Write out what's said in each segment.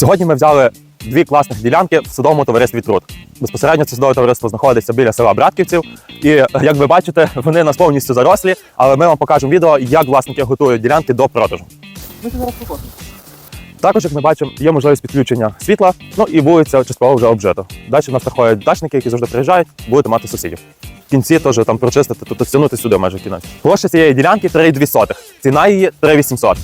Сьогодні ми взяли дві класних ділянки в садовому товаристві Труд. Безпосередньо це садове товариство знаходиться біля села Братківців. І як ви бачите, вони нас повністю зарослі, але ми вам покажемо відео, як власники готують ділянки до продажу. Ми це зараз покажемо. Також, як ми бачимо, є можливість підключення світла, ну і вулиця частково вже обжито. Далі в нас приходять дачники, які завжди приїжджають, будете мати сусідів. В кінці теж там прочистити, тобто стягнути сюди майже кінець. Площа цієї ділянки 3,2. Ціна її 3,800.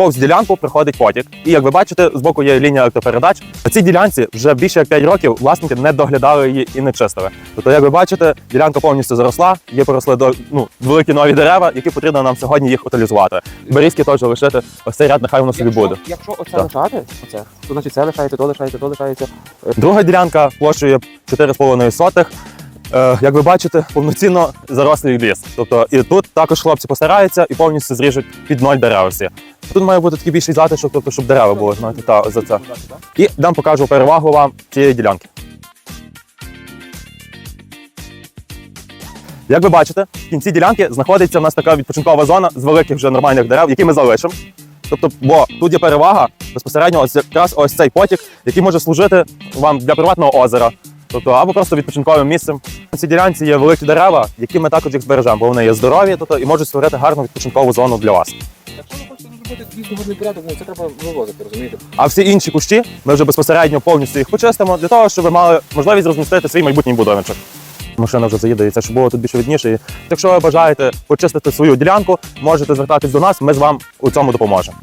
Повз ділянку приходить потік. І як ви бачите, збоку є лінія електропередач. На цій ділянці вже більше як 5 років власники не доглядали її і не чистили. Тобто, як ви бачите, ділянка повністю заросла, є поросли до ну, великі нові дерева, які потрібно нам сьогодні їх утилізувати. Берізки теж лишити. Ось цей ряд нехай воно собі буде. Якщо оце Так. лишати, оце, то значить це лишається, то лишається, то лишається. Е, Друга ділянка площею 4,5 сотих. Е, як ви бачите, повноцінно зарослий ліс. Тобто і тут також хлопці постараються і повністю зріжуть під ноль дерева всі. Тут має бути такий більший затишок, тобто, щоб дерева були, знаєте, та, за це. І дам покажу перевагу вам цієї ділянки. Як ви бачите, в кінці ділянки знаходиться в нас така відпочинкова зона з великих вже нормальних дерев, які ми залишимо. Тобто, бо тут є перевага безпосередньо ось якраз ось цей потік, який може служити вам для приватного озера, тобто або просто відпочинковим місцем. На цій ділянці є великі дерева, які ми також їх збережемо, бо вони є здорові, тобто і можуть створити гарну відпочинкову зону для вас. Хочете зробити дійсно годний порядок, ну це треба вивозити, розумієте? А всі інші кущі ми вже безпосередньо повністю їх почистимо для того, щоб ви мали можливість розмістити свій майбутній будиночок. Машина вже це щоб було тут більше видніше. Якщо ви бажаєте почистити свою ділянку, можете звертатись до нас, ми з вам у цьому допоможемо.